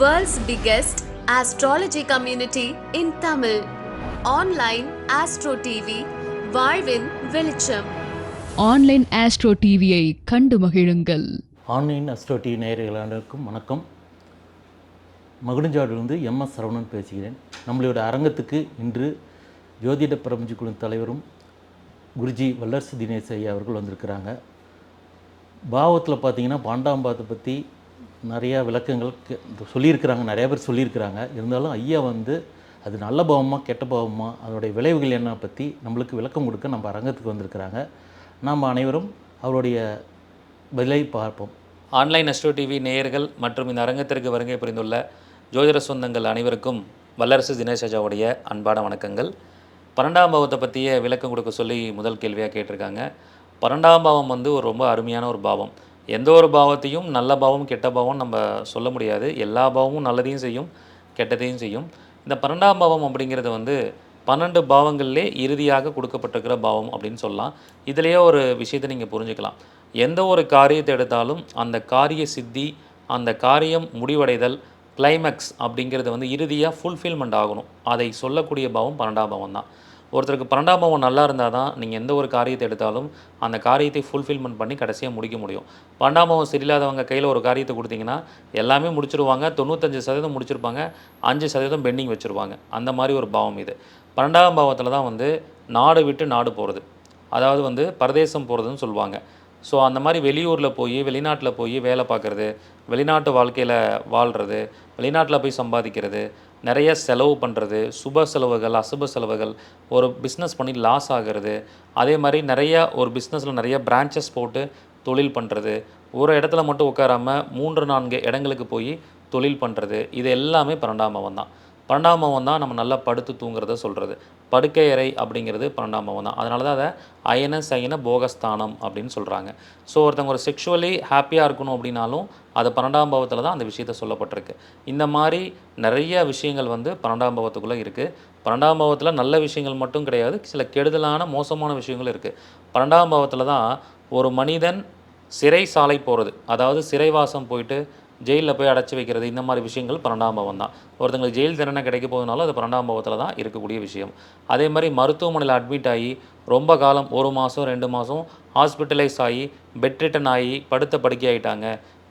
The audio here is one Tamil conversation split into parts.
World's biggest astrology community in Tamil. Online Astro TV, வாழ்வின் வெளிச்சம். ஆன்லைன் ஆஸ்ட்ரோ டிவியை கண்டு மகிழுங்கள். ஆன்லைன் அஸ்ட்ரோ டிவி நேயர்கள் அனைவருக்கும் வணக்கம். மகுடஞ்சாடிலிருந்து எம் எஸ் சரவணன் பேசுகிறேன். நம்மளோட அரங்கத்துக்கு இன்று ஜோதிட பிரபஞ்ச குழு தலைவரும் குருஜி வல்லரசு தினேஷ் ஐயா அவர்கள் வந்திருக்கிறாங்க. பாவத்தில் பார்த்தீங்கன்னா பாண்டாம் பாவத்தை பற்றி நிறையா விளக்கங்கள் சொல்லியிருக்கிறாங்க நிறையா பேர் சொல்லியிருக்கிறாங்க. இருந்தாலும் ஐயா வந்து அது நல்ல பாவமா கெட்ட பாவமா அதனுடைய விளைவுகள் என்ன பற்றி நம்மளுக்கு விளக்கம் கொடுக்க நம்ம அரங்கத்துக்கு வந்திருக்கிறாங்க. நாம் அனைவரும் அவருடைய விலை பார்ப்போம். ஆன்லைன் அஸ்ட்ரோ டிவி நேயர்கள் மற்றும் இந்த அரங்கத்திற்கு வருகை புரிந்துள்ள ஜோதிட சொந்தங்கள் அனைவருக்கும் வல்லரசு தினேஷாஜாவுடைய அன்பான வணக்கங்கள். பன்னெண்டாம் பாவத்தை பற்றிய விளக்கம் கொடுக்க சொல்லி முதல் கேள்வியாக கேட்டிருக்காங்க. பன்னெண்டாம் பாவம் வந்து ஒரு ரொம்ப அருமையான ஒரு பாவம். எந்த ஒரு பாவத்தையும் நல்ல பாவம் கெட்ட பாவம் நம்ம சொல்ல முடியாது. எல்லா பாவமும் நல்லதையும் செய்யும் கெட்டதையும் செய்யும். இந்த பன்னெண்டாம் பாவம் அப்படிங்கிறது வந்து பன்னெண்டு பாவங்கள்லே இறுதியாக கொடுக்கப்பட்டிருக்கிற பாவம் அப்படின்னு சொல்லலாம். இதுலேயே ஒரு விஷயத்தை நீங்கள் புரிஞ்சுக்கலாம். எந்த ஒரு காரியத்தை எடுத்தாலும் அந்த காரிய சித்தி அந்த காரியம் முடிவடைதல் கிளைமேக்ஸ் அப்படிங்கிறது வந்து இறுதியாக ஃபுல்ஃபில்மெண்ட் ஆகணும். அதை சொல்லக்கூடிய பாவம் பன்னெண்டாம் பாவம் தான் ஒருத்தருக்கு பன்னெண்டாம் பாவம் நல்லா இருந்தால் தான் நீங்கள் எந்த ஒரு காரியத்தை எடுத்தாலும் அந்த காரியத்தை ஃபுல்ஃபில்மெண்ட் பண்ணி கடைசியாக முடிக்க முடியும். பன்னெண்டாம் பாவம் சரியில்லாதவங்க கையில் ஒரு காரியத்தை கொடுத்தீங்கன்னா எல்லாமே முடிச்சிருவாங்க. தொண்ணூத்தஞ்சு சதவீதம் முடிச்சிருப்பாங்க. அஞ்சு சதவீதம் பெண்டிங் வச்சுருவாங்க. அந்த மாதிரி ஒரு பாவம் இது. பன்னெண்டாம் பாவத்தில் தான் வந்து நாடு விட்டு நாடு போகிறது அதாவது வந்து பரதேசம் போகிறதுன்னு சொல்லுவாங்க ஸோ அந்த மாதிரி வெளியூரில் போய் வெளிநாட்டில் போய் வேலை பார்க்குறது வெளிநாட்டு வாழ்க்கையில் வாழ்கிறது வெளிநாட்டில் போய் சம்பாதிக்கிறது நிறைய செலவு பண்ணுறது சுப செலவுகள் அசுப செலவுகள் ஒரு பிஸ்னஸ் பண்ணி லாஸ் ஆகிறது அதே மாதிரி நிறைய ஒரு பிஸ்னஸில் நிறைய பிரான்ச்சஸ் போட்டு தொழில் பண்ணுறது ஒரு இடத்துல மட்டும் உட்காராம மூன்று நான்கு இடங்களுக்கு போய் தொழில் பண்ணுறது இது எல்லாமே பன்னெண்டாம் பாவம் தான். பன்னெண்டாம் பாவம் தான் நம்ம நல்லா படுத்து தூங்குறத சொல்கிறது படுக்கை அறை அப்படிங்கிறது பன்னெண்டாம் பாவம் தான். அதனால தான் அதை அயன சயன போகஸ்தானம் அப்படின்னு சொல்கிறாங்க ஸோ ஒருத்தவங்க ஒரு செக்ஷுவலி ஹாப்பியாக இருக்கணும் அப்படின்னாலும் அது பன்னெண்டாம் பாவத்தில் தான் அந்த விஷயத்த சொல்லப்பட்டிருக்கு. இந்த மாதிரி நிறைய விஷயங்கள் வந்து பன்னெண்டாம் பாவத்துக்குள்ளே இருக்குது பன்னெண்டாம் பாவத்தில் நல்ல விஷயங்கள் மட்டும் கிடையாது. சில கெடுதலான மோசமான விஷயங்களும் இருக்குது பன்னெண்டாம் பாவத்தில் தான் ஒரு மனிதன் சிறை சாலை போகிறது அதாவது சிறைவாசம் போயிட்டு ஜெயிலில் போய் அடைச்சி வைக்கிறது இந்த மாதிரி விஷயங்கள் பன்னெண்டாம் பாவம் தான். ஒருத்தங்களுக்கு ஜெயில் தண்டனை கிடைக்க போகிறதுனால அது பன்னெண்டாம் பாவத்தில் தான் இருக்கக்கூடிய விஷயம். அதே மாதிரி மருத்துவமனையில் அட்மிட் ஆகி ரொம்ப காலம் ஒரு மாதம் ரெண்டு மாதம் ஹாஸ்பிட்டலைஸ் ஆகி பெட் ரிட்டன் ஆகி படுத்த படுக்கை ஆகிட்டாங்க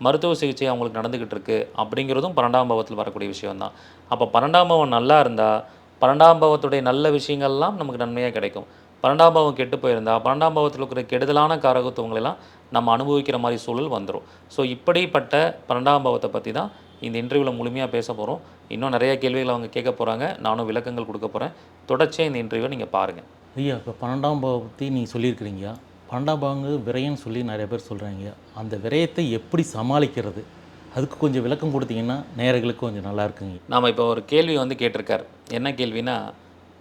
மருத்துவ சிகிச்சை அவங்களுக்கு நடந்துக்கிட்டு இருக்குது அப்படிங்கிறதும் பன்னெண்டாம் பாவத்தில் வரக்கூடிய விஷயம் தான். அப்போ பன்னெண்டாம் பாவம் நல்லா இருந்தால் பன்னெண்டாம் பாவத்துடைய நல்ல விஷயங்கள்லாம் நமக்கு நன்மையாக கிடைக்கும். பன்னெண்டாம் பாவம் கெட்டு போயிருந்தா பன்னெண்டாம் பாவத்தில் இருக்கிற கெடுதலான காரகத்துவங்களெல்லாம் நம்ம அனுபவிக்கிற மாதிரி சூழல் வந்துடும் ஸோ இப்படிப்பட்ட பன்னெண்டாம் பாவத்தை பற்றி தான் இந்த இன்டர்வியூவில் முழுமையாக பேச போகிறோம் இன்னும் நிறைய கேள்விகள் அவங்க கேட்க போகிறாங்க நானும் விளக்கங்கள் கொடுக்க போகிறேன் தொடர்ச்சியாக இந்த இன்டர்வியூவை நீங்கள் பாருங்கள் ஐயா இப்போ பன்னெண்டாம் பாவம் பற்றி நீங்கள் சொல்லியிருக்கிறீங்க பன்னெண்டாம் பாவங்க விரயம்னு சொல்லி நிறைய பேர் சொல்கிறாங்க அந்த விரயத்தை எப்படி சமாளிக்கிறது? அதுக்கு கொஞ்சம் விளக்கம் கொடுத்தீங்கன்னா நேயர்களுக்கு கொஞ்சம் நல்லா இருக்குங்க நாம் இப்போ ஒரு கேள்வி வந்து கேட்டிருக்கார். என்ன கேள்வினா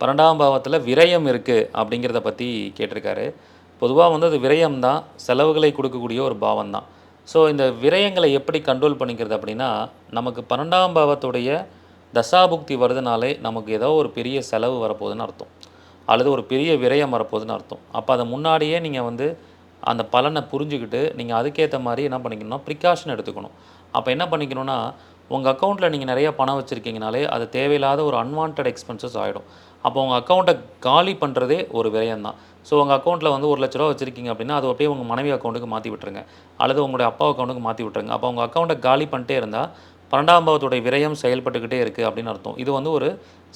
பன்னெண்டாம் பாவத்தில் விரயம் இருக்குது அப்படிங்கிறத பற்றி கேட்டிருக்காரு. பொதுவாக வந்து அது விரயம் தான் செலவுகளை கொடுக்கக்கூடிய ஒரு பாவம் தான் ஸோ இந்த விரயங்களை எப்படி கண்ட்ரோல் பண்ணிக்கிறது அப்படின்னா நமக்கு பன்னெண்டாம் பாவத்துடைய தசாபுக்தி வருதுனாலே நமக்கு ஏதோ ஒரு பெரிய செலவு வரப்போகுதுன்னு அர்த்தம். அல்லது ஒரு பெரிய விரயம் வரப்போகுதுன்னு அர்த்தம். அப்போ அதை முன்னாடியே நீங்கள் வந்து அந்த பலனை புரிஞ்சுக்கிட்டு நீங்கள் அதுக்கேற்ற மாதிரி என்ன பண்ணிக்கணும்னா ப்ரிகாஷன் எடுத்துக்கணும். அப்போ என்ன பண்ணிக்கணும்னா உங்கள் அக்கௌண்ட்டில் நீங்கள் நிறைய பணம் வச்சுருக்கீங்கனாலே அது தேவையில்லாத ஒரு அன்வான்ட் எக்ஸ்பென்சஸ் ஆகிடும் அப்போ உங்கள் அக்கௌண்ட்டை காலி பண்ணுறதே ஒரு விரயம் தான் ஸோ உங்கள் அக்கௌண்ட்டில் வந்து ஒரு லட்ச ரூபா வச்சுருக்கீங்க அப்படின்னா அது அப்படியே உங்கள் மனைவி அக்கௌண்ட்டுக்கு மாற்றி விட்டுருங்க. அல்லது உங்களுடைய அப்பா அக்கௌண்ட்டுக்கு மாற்றி விட்டுருங்க. அப்போ உங்கள் அக்கௌண்ட்டை காலி பண்ணிட்டே இருந்தால் பன்னெண்டாம் பாவத்துடைய விரயம் செயல்பட்டுக்கிட்டே இருக்குது அப்படின்னு அர்த்தம். இது வந்து ஒரு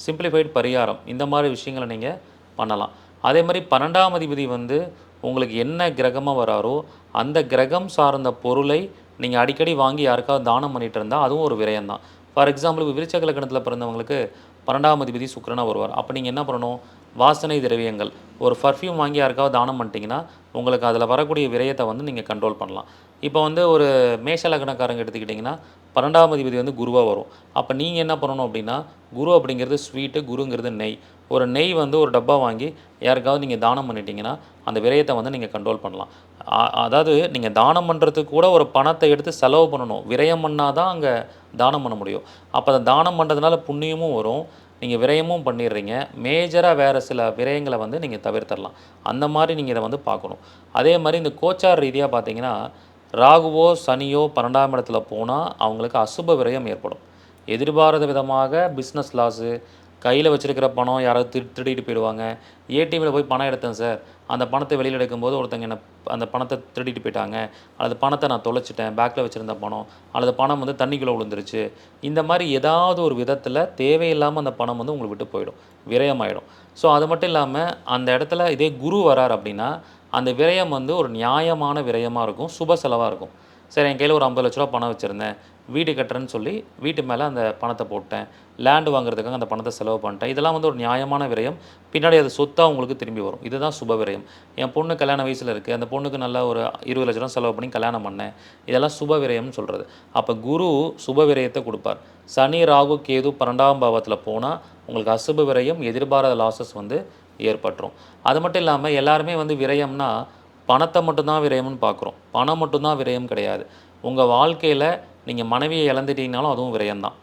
சிம்பிளிஃபைடு பரிகாரம். இந்த மாதிரி விஷயங்களை நீங்கள் பண்ணலாம். அதே மாதிரி பன்னெண்டாம் அதிபதி வந்து உங்களுக்கு என்ன கிரகமாக வராரோ அந்த கிரகம் சார்ந்த பொருளை நீங்கள் அடிக்கடி வாங்கி யாருக்காவது தானம் பண்ணிட்டு இருந்தால் அதுவும் ஒரு விரயம் தான் ஃபார் எக்ஸாம்பிள் விருச்சக லக்கணத்தில் பிறந்தவங்களுக்கு பன்னெண்டாம் அதிபதி சுக்கிரனா வருவார். அப்போ நீங்கள் என்ன பண்ணணும்? வாசனை திரவியங்கள். ஒரு பர்ஃப்யூம் வாங்கி யாருக்காவது தானம் பண்ணிட்டீங்கன்னா உங்களுக்கு அதில் வரக்கூடிய விரயத்தை வந்து நீங்கள் கண்ட்ரோல் பண்ணலாம். இப்போ வந்து ஒரு மேஷ லக்னக்காரங்க எடுத்துக்கிட்டிங்கன்னா பன்னெண்டாம் அதிபதி வந்து குருவாக வரும். அப்போ நீங்கள் என்ன பண்ணணும் அப்படின்னா குரு அப்படிங்கிறது ஸ்வீட்டு குருங்கிறது நெய். ஒரு நெய் வந்து ஒரு டப்பா வாங்கி யாருக்காவது நீங்கள் தானம் பண்ணிட்டீங்கன்னா அந்த விரயத்தை வந்து நீங்கள் கண்ட்ரோல் பண்ணலாம். அதாவது நீங்கள் தானம் பண்ணுறதுக்கு கூட ஒரு பணத்தை எடுத்து செலவு பண்ணணும். விரயம் பண்ணால் தான் அங்கே தானம் பண்ண முடியும். அப்போ அதை தானம் பண்ணுறதுனால புண்ணியமும் வரும். நீங்கள் விரயமும் பண்ணிடுறீங்க. மேஜராக வேறு சில விரயங்களை வந்து நீங்கள் தவிர்த்தரலாம் அந்த மாதிரி நீங்கள் இதை வந்து பார்க்கணும். அதே மாதிரி இந்த கோச்சார் ரீதியாக பார்த்தீங்கன்னா ராகுவோ சனியோ பன்னெண்டாம் இடத்துல போனால் அவங்களுக்கு அசுப விரயம் ஏற்படும். எதிர்பாராத விதமாக பிஸ்னஸ் லாஸு கையில் வச்சுருக்கிற பணம் யாராவது திரு திருடிட்டு போயிடுவாங்க. ஏடிஎம்மில் போய் பணம் எடுத்தேன் சார். அந்த பணத்தை வெளியில் எடுக்கும்போது ஒருத்தங்க என்னை அந்த பணத்தை திருடிட்டு போயிட்டாங்க. அல்லது பணத்தை நான் தொலைச்சிட்டேன் பேக்கில் வச்சுருந்த பணம் அல்லது பணம் வந்து தண்ணிக்குள்ளே விழுந்துருச்சு. இந்த மாதிரி ஏதாவது ஒரு விதத்தில் தேவையில்லாமல் அந்த பணம் வந்து உங்களுக்கு விட்டு போயிடும். விரயமாயிடும். ஸோ அது மட்டும் இல்லாமல் அந்த இடத்துல இதே குரு வரார் அப்படின்னா அந்த விரயம் வந்து ஒரு நியாயமான விரயமாக இருக்கும். சுப செலவாக இருக்கும். சரி என் கையில் ஒரு ஐம்பது லட்ச ரூபா பணம் வச்சுருந்தேன். வீடு கட்டுறேன்னு சொல்லி வீட்டு மேலே அந்த பணத்தை போட்டேன். லேண்டு வாங்குறதுக்காக அந்த பணத்தை செலவு பண்ணிட்டேன். இதெல்லாம் வந்து ஒரு நியாயமான விரயம். பின்னாடி அது சொத்தாக உங்களுக்கு திரும்பி வரும். இதுதான் சுப விரயம். என் பொண்ணு கல்யாண வயசில் இருக்குது அந்த பொண்ணுக்கு நல்லா ஒரு இருபது லட்ச ரூபா செலவு பண்ணி கல்யாணம் பண்ணேன். இதெல்லாம் சுப விரயம்னு சொல்கிறது அப்போ குரு சுப விரயத்தை கொடுப்பார். சனி ராகு கேது பன்னெண்டாம் பாவத்தில் போனால் உங்களுக்கு அசுப விரயம் எதிர்பாராத லாசஸ் வந்து ஏற்பட்டுரும். அது மட்டும் இல்லாமல் எல்லாருமே வந்து விரயம்னா பணத்தை மட்டும்தான் விரயம்னு பார்க்குறோம். பணம் மட்டும்தான் விரயம் கிடையாது. உங்கள் வாழ்க்கையில் நீங்கள் மனைவியை இழந்துட்டீங்கனாலும் அதுவும் விரயம்தான்.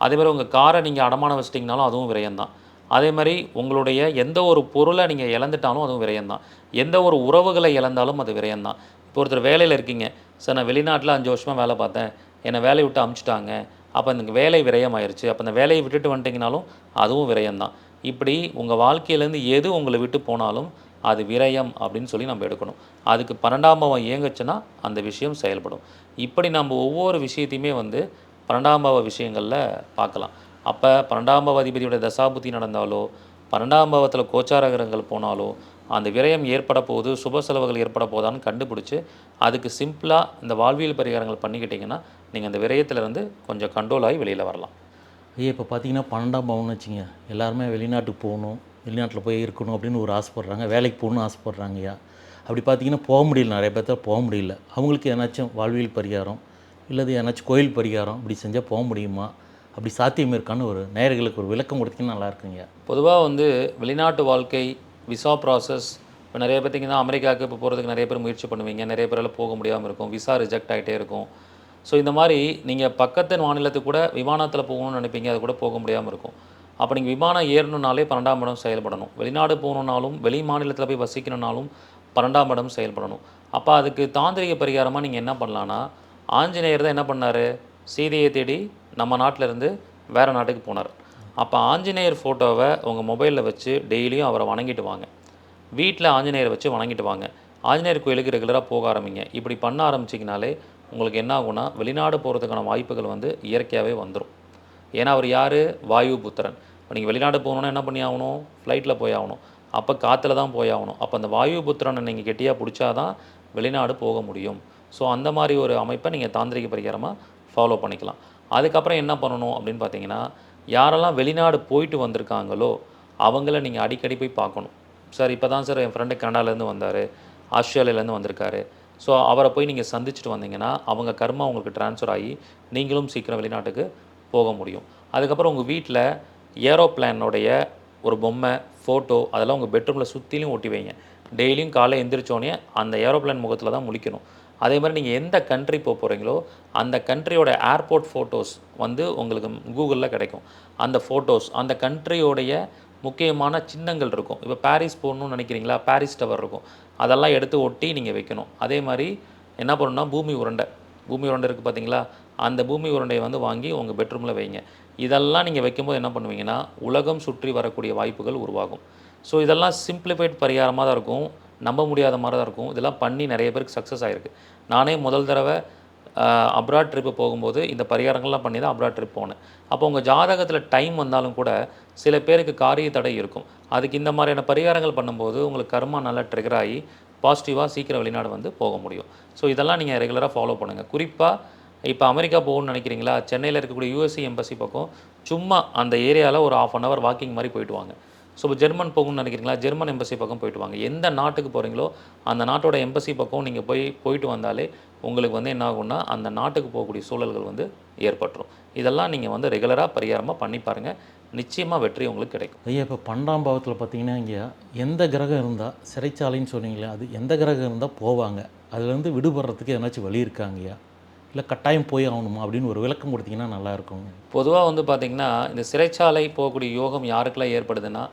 அதேமாதிரி உங்கள் காரை நீங்கள் அடமானம் வச்சிட்டிங்கனாலும் அதுவும் விரயம்தான். அதே மாதிரி உங்களுடைய எந்த ஒரு பொருளை நீங்கள் இழந்துட்டாலும் அதுவும் விரயம்தான். எந்த ஒரு உறவுகளை இழந்தாலும் அது விரயம்தான். இப்போ ஒருத்தர் வேலையில் இருக்கீங்க. சார் நான் வெளிநாட்டில் அஞ்சு வருஷமாக வேலை பார்த்தேன். என்னை வேலையை விட்டு அமுச்சிட்டாங்க. அப்போ அந்த வேலை விரயமாயிருச்சு. அப்போ அந்த வேலையை விட்டுட்டு வந்துட்டிங்கனாலும் அதுவும் விரயம்தான். இப்படி உங்கள் வாழ்க்கையிலேருந்து எது உங்களை விட்டு போனாலும் அது விரயம் அப்படின்னு சொல்லி நம்ம எடுக்கணும். அதுக்கு பன்னெண்டாம் பாவம் இயங்குச்சுன்னா அந்த விஷயம் செயல்படும். இப்படி நம்ம ஒவ்வொரு விஷயத்தையுமே வந்து பன்னெண்டாம் பாவ விஷயங்களில் பார்க்கலாம். அப்போ பன்னெண்டாம் பாவ அதிபதியோட தசாபுத்தி நடந்தாலோ பன்னெண்டாம் பாவத்தில் கோச்சார கிரகங்கள் போனாலோ அந்த விரயம் ஏற்பட போகுது சுப செலவுகள் ஏற்பட போதான்னு கண்டுபிடிச்சி அதுக்கு சிம்பிளாக இந்த வாழ்வியல் பரிகாரங்கள் பண்ணிக்கிட்டிங்கன்னா நீங்கள் அந்த விரயத்திலேருந்து கொஞ்சம் கண்ட்ரோல் ஆகி வெளியில் வரலாம். ஐயா இப்போ பார்த்தீங்கன்னா பன்னெண்டாம் பவுன் வச்சுங்க எல்லாருமே வெளிநாட்டுக்கு போகணும். வெளிநாட்டில் போய் இருக்கணும் அப்படின்னு ஒரு ஆசைப்பட்றாங்க. வேலைக்கு போகணும்னு ஆசைப்பட்றாங்க ஐயா அப்படி பார்த்தீங்கன்னா போக முடியல. நிறைய பேர்த்தால் போக முடியல. அவங்களுக்கு ஏதாச்சும் வாழ்வியல் பரிகாரம் இல்லது ஏதாச்சும் கோயில் பரிகாரம் இப்படி செஞ்சால் போக முடியுமா? அப்படி சாத்தியம் இருக்கான்னு ஒரு நேயர்களுக்கு ஒரு விளக்கம் கொடுத்தீங்கன்னா நல்லா இருக்குங்க பொதுவாக வந்து வெளிநாட்டு வாழ்க்கை விசா ப்ராசஸ் இப்போ நிறைய பார்த்தீங்கன்னா அமெரிக்காவுக்கு இப்போ போகிறதுக்கு நிறைய பேர் முயற்சி பண்ணுவீங்க. நிறைய பேரால் போக முடியாமல் இருக்கும். விசா ரிஜெக்ட் ஆகிட்டே இருக்கும். ஸோ இந்த மாதிரி நீங்கள் பக்கத்து மாநிலத்துக்கு கூட விமானத்தில் போகணும்னு நினைப்பீங்க. அது கூட போக முடியாமல் இருக்கும். அப்போ நீங்கள் விமானம் ஏறணுனாலே பன்னெண்டாம் இடம் செயல்படணும். வெளிநாடு போகணுன்னாலும் வெளி மாநிலத்தில் போய் வசிக்கணுன்னாலும் பன்னெண்டாம் இடம் செயல்படணும். அப்போ அதுக்கு தாந்திரிக பரிகாரமாக நீங்கள் என்ன பண்ணலான்னா ஆஞ்சநேயர் தான் என்ன பண்ணார்? சீதையை தேடி நம்ம நாட்டிலேருந்து வேறு நாட்டுக்கு போனார். அப்போ ஆஞ்சநேயர் ஃபோட்டோவை உங்கள் மொபைலில் வச்சு டெய்லியும் அவரை வணங்கிட்டு வாங்க. வீட்டில் ஆஞ்சநேயரை வச்சு வணங்கிட்டு வாங்க. ஆஞ்சநேயர் கோயிலுக்கு ரெகுலராக போக ஆரம்பிங்க. இப்படி பண்ண ஆரம்பிச்சிங்கனாலே உங்களுக்கு என்ன ஆகும்னா வெளிநாடு போகிறதுக்கான வாய்ப்புகள் வந்து இயற்கையாகவே வந்துடும் ஏன்னா அவர் யார்? வாயு புத்திரன் இப்போ நீங்கள் வெளிநாடு போகணுன்னா என்ன பண்ணி ஆகணும்? ஃப்ளைட்டில் போய் ஆகணும். அப்போ காற்றுல தான் போய் ஆகணும். அப்போ அந்த வாயு புத்திரனை நீங்கள் கெட்டியாக பிடிச்சா தான் வெளிநாடு போக முடியும். ஸோ அந்த மாதிரி ஒரு அமைப்பை நீங்கள் தாந்திரிக பரிகாரமாக ஃபாலோ பண்ணிக்கலாம். அதுக்கப்புறம் என்ன பண்ணணும் அப்படின்னு பார்த்தீங்கன்னா யாரெல்லாம் வெளிநாடு போயிட்டு வந்திருக்காங்களோ அவங்கள நீங்கள் அடிக்கடி போய் பார்க்கணும். சார் இப்போ தான் சார் என் ஃப்ரெண்டு கனடாலேருந்து வந்தார். ஆஸ்திரேலியாலேருந்து வந்திருக்காரு. ஸோ அவரை போய் நீங்கள் சந்திச்சுட்டு வந்தீங்கன்னா அவங்க கர்மா உங்களுக்கு ட்ரான்ஸ்ஃபர் ஆகி நீங்களும் சீக்கிரம் வெளிநாட்டுக்கு போக முடியும். அதுக்கப்புறம் உங்கள் வீட்டில் ஏரோப்ளானோடைய ஒரு பொம்மை ஃபோட்டோ அதெல்லாம் உங்கள் பெட்ரூமில் சுற்றிலும் ஒட்டி வைங்க. டெய்லியும் காலை எந்திரிச்சோடனே அந்த ஏரோப்ளான் முகத்தில் தான் முழிக்கணும். அதே மாதிரி நீங்கள் எந்த கண்ட்ரி போக போகிறீங்களோ அந்த கண்ட்ரியோட ஏர்போர்ட் ஃபோட்டோஸ் வந்து உங்களுக்கு கூகுளில் கிடைக்கும். அந்த ஃபோட்டோஸ் அந்த கண்ட்ரியோடைய முக்கியமான சின்னங்கள் இருக்கும். இப்போ பாரிஸ் போகணும்னு நினைக்கிறீங்களா? பாரிஸ் டவர் இருக்கும். அதெல்லாம் எடுத்து ஒட்டி நீங்கள் வைக்கணும். அதே மாதிரி என்ன பண்ணணும்னா பூமி உருண்டை. பூமி உருண்டை இருக்குது பார்த்தீங்களா? அந்த பூமி உருண்டையை வந்து வாங்கி உங்கள் பெட்ரூமில் வைங்க. இதெல்லாம் நீங்கள் வைக்கும்போது என்ன பண்ணுவீங்கன்னா உலகம் சுற்றி வரக்கூடிய வாய்ப்புகள் உருவாகும். ஸோ இதெல்லாம் சிம்பிளிஃபைட் பரிகாரமாக தான் இருக்கும். நம்ப முடியாத மாதிரி தான் இருக்கும். இதெல்லாம் பண்ணி நிறைய பேருக்கு சக்ஸஸ் ஆகிருக்கு நானே முதல் தடவை அப்ராட் ட்ரிப்பு போகும்போது இந்த பரிகாரங்கள்லாம் பண்ணி தான் அப்ராட் ட்ரிப் போனேன். அப்போ உங்கள் ஜாதகத்தில் டைம் வந்தாலும் கூட சில பேருக்கு காரிய தடை இருக்கும். அதுக்கு இந்த மாதிரியான பரிகாரங்கள் பண்ணும்போது உங்களுக்கு கர்மா நல்லா ட்ரிகர் ஆகி பாசிட்டிவாக சீக்கிரம் வெளிநாடு வந்து போக முடியும். ஸோ இதெல்லாம் நீங்கள் ரெகுலராக ஃபாலோ பண்ணுங்கள் குறிப்பாக இப்போ அமெரிக்கா போகணும்னு நினைக்கிறீங்களா? சென்னையில் இருக்கக்கூடிய யூஎஸ்சி எம்பசி பக்கம் சும்மா அந்த ஏரியாவில் ஒரு ஆஃப் அன் ஹவர் வாக்கிங் மாதிரி போயிட்டு வாங்க. ஸோ இப்போ ஜெர்மன் போகணும்னு நினைக்கிறீங்களா? ஜெர்மன் எம்பசி பக்கம் போயிட்டு வாங்க. எந்த நாட்டுக்கு போகிறீங்களோ அந்த நாட்டோட எம்பசி பக்கம் நீங்கள் போய் போயிட்டு வந்தாலே உங்களுக்கு வந்து என்ன ஆகும்னா அந்த நாட்டுக்கு போகக்கூடிய சூழல்கள் வந்து ஏற்பட்டுரும். இதெல்லாம் நீங்கள் வந்து ரெகுலராக பரிகாரமாக பண்ணி பாருங்கள் நிச்சயமாக வெற்றி உங்களுக்கு கிடைக்கும். ஐயா இப்போ பன்னெண்டாம் பாவத்தில் பார்த்தீங்கன்னா இங்கே எந்த கிரகம் இருந்தால் சிறைச்சாலைன்னு சொன்னீங்களே அது எந்த கிரகம் இருந்தால் போவாங்க. அதுலேருந்து விடுபடுறதுக்கு ஏதாச்சும் வழி இருக்காங்கய்யா இல்லை கட்டாயம் போய் ஆகணுமா அப்படின்னு ஒரு விளக்கம் கொடுத்தீங்கன்னா நல்லா இருக்குங்க. பொதுவாக வந்து பார்த்திங்கன்னா இந்த சிறைச்சாலை போகக்கூடிய யோகம் யாருக்கெல்லாம் ஏற்படுதுன்னா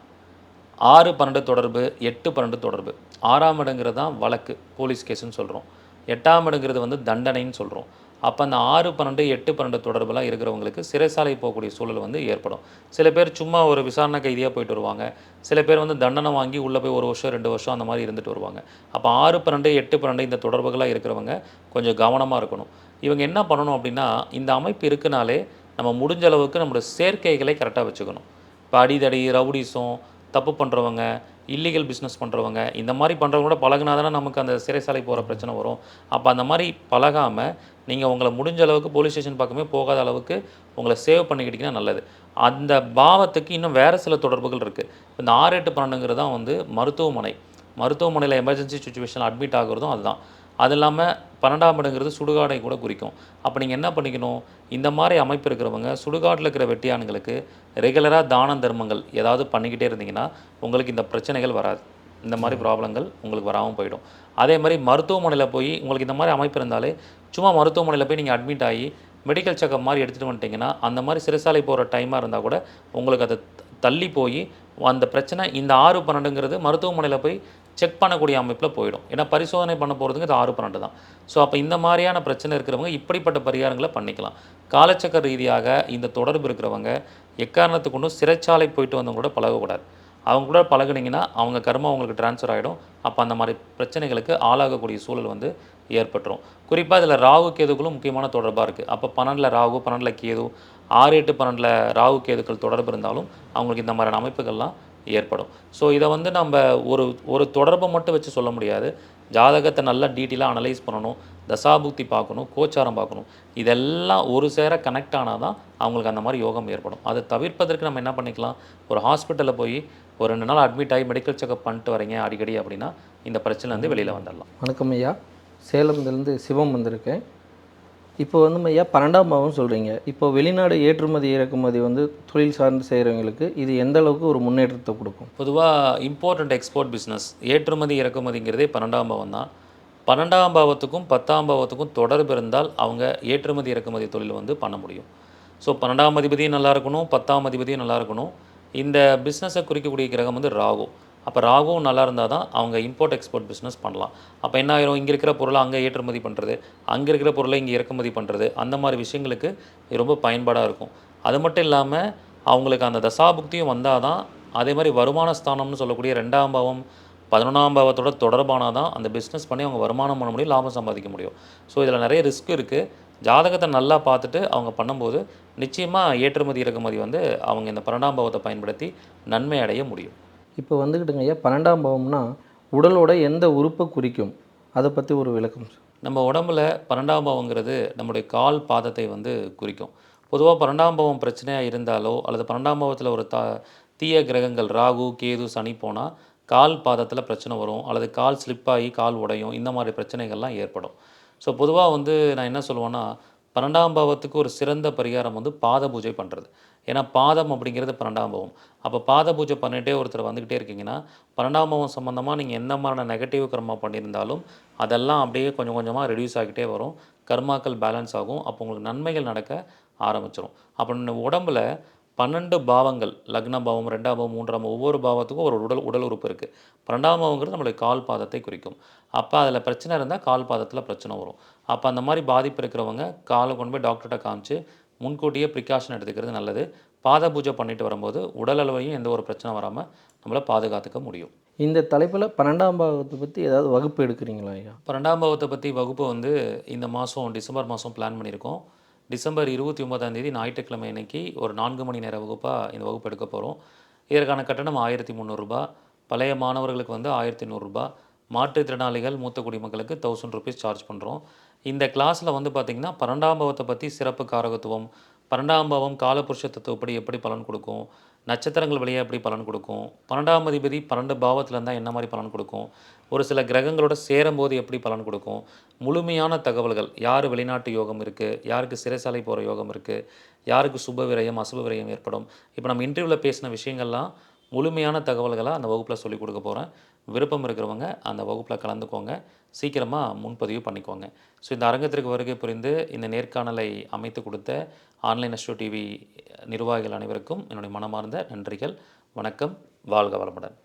ஆறு பன்னெண்டு தொடர்பு எட்டு பன்னெண்டு தொடர்பு. ஆறாம் இடங்கிறது தான் வழக்கு போலீஸ் கேஸுன்னு சொல்கிறோம் எட்டாம் இடங்கிறது வந்து தண்டனைன்னு சொல்கிறோம் அப்போ அந்த ஆறு பன்னெண்டு எட்டு பன்னெண்டு தொடர்பெல்லாம் இருக்கிறவங்களுக்கு சிறைசாலை போகக்கூடிய சூழல் வந்து ஏற்படும். சில பேர் சும்மா ஒரு விசாரணை கைதியாக போயிட்டு வருவாங்க. சில பேர் வந்து தண்டனை வாங்கி உள்ளே போய் ஒரு வருஷம் ரெண்டு வருஷம் அந்த மாதிரி இருந்துட்டு வருவாங்க. அப்போ ஆறு பன்னெண்டு எட்டு பன்னெண்டு இந்த தொடர்புகளாக இருக்கிறவங்க கொஞ்சம் கவனமாக இருக்கணும். இவங்க என்ன பண்ணணும் அப்படின்னா இந்த அமைப்பு இருக்குனாலே நம்ம முடிஞ்ச அளவுக்கு நம்மளோட சேர்க்கைகளை கரெக்டாக வச்சுக்கணும். இப்போ அடிதடி ரவுடிசம் தப்பு பண்ணுறவங்க இல்லீகல் பிஸ்னஸ் பண்ணுறவங்க இந்த மாதிரி பண்ணுறவங்க கூட பழகுனா தானே நமக்கு அந்த சிறைசாலை போகிற பிரச்சனை வரும். அப்போ அந்த மாதிரி பழகாமல் நீங்கள் உங்களை முடிஞ்ச அளவுக்கு போலீஸ் ஸ்டேஷன் பக்கமே போகாத அளவுக்கு உங்களை சேவ் பண்ணிக்கிட்டிங்கன்னா நல்லது. அந்த பாவத்துக்கு இன்னும் வேறு சில தொடர்புகள் இருக்குது இந்த ஆறு எட்டு பன்னெண்டுங்கிறது தான் வந்து மருத்துவமனை. மருத்துவமனையில் எமர்ஜென்சி சுச்சுவேஷன் அட்மிட் ஆகுறதும் அதுதான். அது இல்லாமல் பன்னெண்டாம் இடங்கிறது சுடுகாடை கூட குறிக்கும். அப்போ நீங்கள் என்ன பண்ணிக்கணும்? இந்த மாதிரி அமைப்பு இருக்கிறவங்க சுடுகாட்டில் இருக்கிற வெட்டியானுங்களுக்கு ரெகுலராக தான தர்மங்கள் ஏதாவது பண்ணிக்கிட்டே இருந்தீங்கன்னா உங்களுக்கு இந்த பிரச்சனைகள் வராது. இந்த மாதிரி ப்ராப்ளங்கள் உங்களுக்கு வராமல் போயிடும். அதே மாதிரி மருத்துவமனையில் போய் உங்களுக்கு இந்த மாதிரி அமைப்பு இருந்தாலே சும்மா மருத்துவமனையில் போய் நீங்கள் அட்மிட் ஆகி மெடிக்கல் செக்கப் மாதிரி எடுத்துகிட்டு வந்துட்டீங்கன்னா அந்த மாதிரி சிறைசாலை போகிற டைமாக இருந்தால் கூட உங்களுக்கு அதை தள்ளி போய் அந்த பிரச்சனை இந்த ஆறு பன்னெண்டுங்கிறது மருத்துவமனையில் போய் செக் பண்ணக்கூடிய அமைப்பில் போயிடும். ஏன்னா பரிசோதனை பண்ண போகிறதுக்கு இது ஆறு பன்னெண்டு தான். ஸோ அப்போ இந்த மாதிரியான பிரச்சனை இருக்கிறவங்க இப்படிப்பட்ட பரிகாரங்களை பண்ணிக்கலாம். காலச்சக்கர ரீதியாக இந்த தொடர்பு இருக்கிறவங்க எக்காரணத்துக்கு கொண்டும் சிறைச்சாலை போயிட்டு வந்தவங்க கூட பழகக்கூடாது. அவங்க கூட பழகுனீங்கன்னா அவங்க கர்மம் அவங்களுக்கு ட்ரான்ஸ்ஃபர் ஆகிடும் அப்போ அந்த மாதிரி பிரச்சனைகளுக்கு ஆளாகக்கூடிய சூழல் வந்து ஏற்பட்டுரும். குறிப்பாக இதில் ராகு கேதுக்களும் முக்கியமான தொடர்பாக இருக்குது அப்போ பன்னெண்டில் ராகு பன்னெண்டில் கேது ஆறு எட்டு பன்னெண்டில் ராகு கேதுக்கள் தொடர்பு இருந்தாலும் அவங்களுக்கு இந்த மாதிரியான அமைப்புகள்லாம் ஏற்படும். ஸோ இதை வந்து நம்ம ஒரு ஒரு தொடர்பை மட்டும் வச்சு சொல்ல முடியாது. ஜாதகத்தை நல்லா டீட்டெயிலாக அனலைஸ் பண்ணணும். தசாபுக்தி பார்க்கணும் கோச்சாரம் பார்க்கணும். இதெல்லாம் ஒரு சேர கனெக்ட் ஆனால் தான் அவங்களுக்கு அந்த மாதிரி யோகம் ஏற்படும். அதை தவிர்ப்பதற்கு நம்ம என்ன பண்ணிக்கலாம்? ஒரு ஹாஸ்பிட்டலில் போய் ஒரு ரெண்டு நாள் அட்மிட் ஆகி மெடிக்கல் செக்அப் பண்ணிட்டு வரீங்க அடிக்கடி அப்படின்னா இந்த பிரச்சனைலேருந்து வெளியில் வந்துடலாம். வணக்கம் ஐயா. சேலம்லேருந்து சிவம் வந்திருக்கேன். இப்போ வந்து ஐயா பன்னெண்டாம் பாவம் சொல்கிறீங்க இப்போ வெளிநாடு ஏற்றுமதி இறக்குமதி வந்து தொழில் சார்ந்து செய்கிறவங்களுக்கு இது எந்த அளவுக்கு ஒரு முன்னேற்றத்தை கொடுக்கும்? பொதுவாக இம்போர்ட் அண்ட் எக்ஸ்போர்ட் பிஸ்னஸ் ஏற்றுமதி இறக்குமதிங்கிறதே பன்னெண்டாம் பாவம் தான். பன்னெண்டாம் பாவத்துக்கும் பத்தாம் பாவத்துக்கும் தொடர்பு இருந்தால் அவங்க ஏற்றுமதி இறக்குமதி தொழில் வந்து பண்ண முடியும். ஸோ பன்னெண்டாம் அதிபதியும் நல்லா இருக்கணும் பத்தாம் அதிபதியும் நல்லா இருக்கணும். இந்த பிஸ்னஸை குறிக்கக்கூடிய கிரகம் வந்து ராகு. அப்போ ராகுவும் நல்லா இருந்தால் தான் அவங்க இம்போர்ட் எக்ஸ்போர்ட் பிஸ்னஸ் பண்ணலாம். அப்போ என்ன ஆயிரும்? இங்கே இருக்கிற பொருளை அங்கே ஏற்றுமதி பண்ணுறது அங்கே இருக்கிற பொருளை இங்கே இறக்குமதி பண்ணுறது அந்த மாதிரி விஷயங்களுக்கு ரொம்ப பயன்பாடாக இருக்கும். அது மட்டும் இல்லாமல் அவங்களுக்கு அந்த தசாபுக்தியும் வந்தால் தான் அதே மாதிரி வருமான ஸ்தானம்னு சொல்லக்கூடிய ரெண்டாம் பாவம் பதினொன்றாம் பாவத்தோட தொடர்பானால் தான் அந்த பிஸ்னஸ் பண்ணி அவங்க வருமானம் பண்ண முடியும் லாபம் சம்பாதிக்க முடியும். ஸோ இதில் நிறைய ரிஸ்க் இருக்குது ஜாதகத்தை நல்லா பார்த்துட்டு அவங்க பண்ணும்போது நிச்சயமாக ஏற்றுமதி இறக்குமதி வந்து அவங்க இந்த பன்னெண்டாம் பாவத்தை பயன்படுத்தி நன்மை அடைய முடியும். இப்போ வந்துக்கிட்டுங்க ஐயா பன்னெண்டாம் பாவம்னா உடலோட எந்த உறுப்பை குறிக்கும்? அதை பற்றி ஒரு விளக்கம் நம்ம உடம்புல பன்னெண்டாம் பாவங்கிறது நம்முடைய கால் பாதத்தை வந்து குறிக்கும். பொதுவாக பன்னெண்டாம் பாவம் பிரச்சனையாக இருந்தாலோ அல்லது பன்னெண்டாம் பாவத்தில் ஒரு த தீய கிரகங்கள் ராகு கேது சனி போனால் கால் பாதத்தில் பிரச்சனை வரும் அல்லது கால் ஸ்லிப்பாகி கால் உடையும் இந்த மாதிரி பிரச்சனைகள்லாம் ஏற்படும். ஸோ பொதுவாக வந்து நான் என்ன சொல்லுவேன்னா பன்னெண்டாம் பாவத்துக்கு ஒரு சிறந்த பரிகாரம் வந்து பாத பூஜை பண்ணுறது ஏன்னா பாதம் அப்படிங்கிறது பன்னெண்டாம் பாவம். அப்போ பாத பூஜை பண்ணிகிட்டே ஒருத்தர் வந்துக்கிட்டே இருக்கீங்கன்னா பன்னெண்டாம் பாவம் சம்மந்தமாக நீங்கள் எந்த மாதிரியான நெகட்டிவ் கர்மா பண்ணியிருந்தாலும் அதெல்லாம் அப்படியே கொஞ்சம் கொஞ்சமாக ரெடியூஸ் ஆகிட்டே வரும். கர்மாக்கள் பேலன்ஸ் ஆகும். அப்போ உங்களுக்கு நன்மைகள் நடக்க ஆரம்பிச்சிடும் அப்போ உடம்புல பன்னெண்டு பாவங்கள் லக்ன பாவம் ரெண்டாம் பாவம் மூன்றாம் பாவம் ஒவ்வொரு பாவத்துக்கும் ஒரு உடல் உடல் உறுப்பு இருக்குது பன்னெண்டாம் பாவங்கிறது நம்மளுடைய கால் பாதத்தை குறிக்கும். அப்போ அதில் பிரச்சனை இருந்தால் கால் பாதத்தில் பிரச்சனை வரும். அப்போ அந்த மாதிரி பாதிப்பு இருக்கிறவங்க காலை கொண்டு போய் டாக்டர்கிட்ட காமிச்சு முன்கூட்டியே ப்ரிகாஷன் எடுத்துக்கிறது நல்லது. பாத பூஜை பண்ணிட்டு வரும்போது உடல் அளவையும் எந்த ஒரு பிரச்சனை வராமல் நம்மளை பாதுகாத்துக்க முடியும். இந்த தலைப்பில் பன்னெண்டாம் பாவத்தை பற்றி ஏதாவது வகுப்பு எடுக்கிறீங்களா ஐயா? பன்னெண்டாம் பாவத்தை பற்றி வகுப்பு வந்து இந்த மாதம் டிசம்பர் மாதம் பிளான் பண்ணியிருக்கோம். டிசம்பர் இருபத்தி ஒன்பதாம் தேதி ஞாயிற்றுக்கிழமை அன்னைக்கு ஒரு நான்கு மணி நேர வகுப்பாக இந்த வகுப்பு எடுக்க போகிறோம் இதற்கான கட்டணம் ஆயிரத்தி முந்நூறுரூபா பழைய மாணவர்களுக்கு வந்து ஆயிரத்தி நூறுரூபா மாற்றுத்திறனாளிகள் மூத்த குடிமக்களுக்கு தௌசண்ட் ருபீஸ் சார்ஜ் பண்ணுறோம் இந்த கிளாஸில் வந்து பார்த்திங்கன்னா பன்னெண்டாம் பாவத்தை பற்றி சிறப்பு காரகத்துவம் பன்னெண்டாம் பாவம் காலபுருஷ தத்துவப்படி எப்படி பலன் கொடுக்கும் நட்சத்திரங்கள் வழியாக எப்படி பலன் கொடுக்கும்? பன்னெண்டாம் அதிபதி பன்னெண்டு பாவத்தில் இருந்தால் என்ன மாதிரி பலன் கொடுக்கும்? ஒரு சில கிரகங்களோட சேரும்போது எப்படி பலன் கொடுக்கும்? முழுமையான தகவல்கள். யார் வெளிநாட்டு யோகம் இருக்குது யாருக்கு சிறைசாலை போகிற யோகம் இருக்குது யாருக்கு சுப விரயம் அசுப விரயம் ஏற்படும்? இப்போ நம்ம இன்டர்வியூவில் பேசின விஷயங்கள்லாம் முழுமையான தகவல்களை அந்த வகுப்பில் சொல்லிக் கொடுக்க போகிறேன் விருப்பம் இருக்கிறவங்க அந்த வகுப்பில் கலந்துக்கோங்க. சீக்கிரமாக முன்பதிவு பண்ணிக்கோங்க. ஸோ இந்த அரங்கத்திற்கு வருகை புரிந்து இந்த நேர்காணலை அமைத்து கொடுத்த ஆன்லைன் அஸ்ட்ரோ டிவி நிர்வாகிகள் அனைவருக்கும் என்னுடைய மனமார்ந்த நன்றிகள். வணக்கம். வாழ்க வளமுடன்.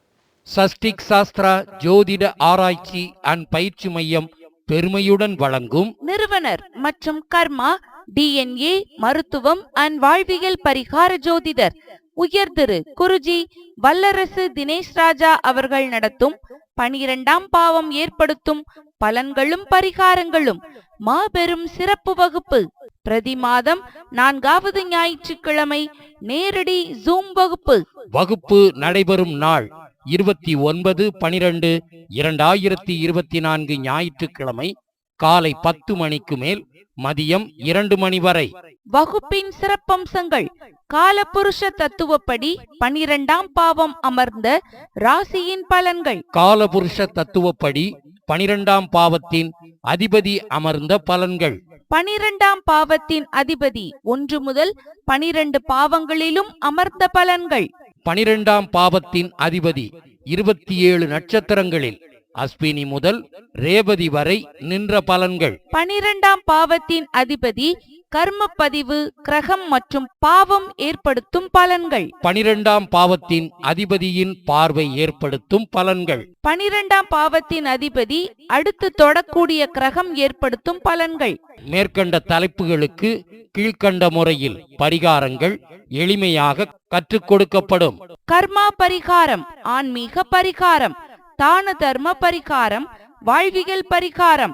சஷ்டிக் சாஸ்திரா ஜோதிட ஆராய்ச்சி அண்ட் பயிற்சி மையம் பெருமையுடன் வழங்கும் நிறுவனர் மற்றும் கர்மா டிஎன்ஏ மருத்துவம் அண்ட் வாழ்வியல் பரிகார ஜோதிடர் உயர்திரு குருஜி வல்லரசு தினேஷ் ராஜா அவர்கள் நடத்தும் பனிரெண்டாம் பாவம் ஏற்படுத்தும் பலன்களும் பரிகாரங்களும் மாபெரும் சிறப்பு வகுப்பு. பிரதி மாதம் நான்காவது ஞாயிற்றுக்கிழமை நேரடி ஜூம் வகுப்பு. வகுப்பு நடைபெறும் நாள் இருபத்தி ஒன்பது பனிரெண்டு இரண்டாயிரத்தி இருபத்தி நான்கு ஞாயிற்றுக்கிழமை காலை பத்து மணிக்கு மேல் மதியம் இரண்டு மணி வரை. வகுப்பின் சிறப்பம்சங்கள். காலபுருஷ தத்துவப்படி பனிரெண்டாம் பாவம் அமர்ந்த ராசியின் பலன்கள். காலபுருஷ தத்துவப்படி பனிரெண்டாம் பாவத்தின் அதிபதி அமர்ந்த பலன்கள். பனிரெண்டாம் பாவத்தின் அதிபதி ஒன்று முதல் பனிரெண்டு பாவங்களிலும் அமர்ந்த பலன்கள். பனிரெண்டாம் பாவத்தின் அதிபதி இருபத்தி ஏழு நட்சத்திரங்களில். அஸ்வினி முதல் ரேவதி வரை நின்ற பலன்கள். பனிரெண்டாம் பாவத்தின் அதிபதி கர்ம பதிவு கிரகம் மற்றும் பாவம் ஏற்படுத்தும் பலன்கள். பனிரெண்டாம் பாவத்தின் அதிபதியின் பார்வை ஏற்படுத்தும் பலன்கள். பனிரெண்டாம் பாவத்தின் அதிபதி அடுத்து தொடக்கூடிய கிரகம் ஏற்படுத்தும் பலன்கள். மேற்கண்ட தலைப்புகளுக்கு கீழ்க்கண்ட முறையில் பரிகாரங்கள் எளிமையாக கற்றுக் கொடுக்கப்படும். கர்மா பரிகாரம் ஆன்மீக பரிகாரம். தான தர்ம பரிகாரம் வாழ்வியல் பரிகாரம்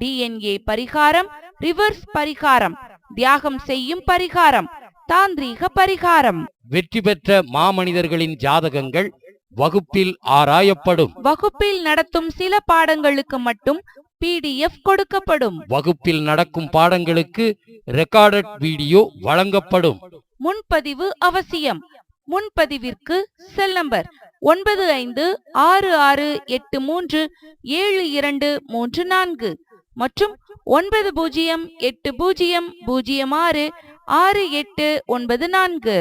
டிஎன்ஏ பரிகாரம் ரிவர்ஸ் பரிகாரம் தியாகம் செய்யும் பரிகாரம் தாந்திரீக பரிகாரம். வெற்றி பெற்ற மாமனிதர்களின் ஜாதகங்கள் வகுப்பில் ஆராயப்படும். வகுப்பில் நடத்தும் சில பாடங்களுக்கு மட்டும் பிடிஎஃப் கொடுக்கப்படும். வகுப்பில் நடக்கும் பாடங்களுக்கு ரெக்கார்டட் வீடியோ வழங்கப்படும். முன்பதிவு அவசியம். முன்பதிவிற்கு செல் நம்பர் ஒன்பது ஐந்து ஆறு ஆறு எட்டு மூன்று ஏழு இரண்டு மூன்று நான்கு மற்றும் ஒன்பது பூஜ்ஜியம் எட்டு பூஜ்ஜியம் பூஜ்ஜியம் ஆறு ஆறு எட்டு ஒன்பது நான்கு.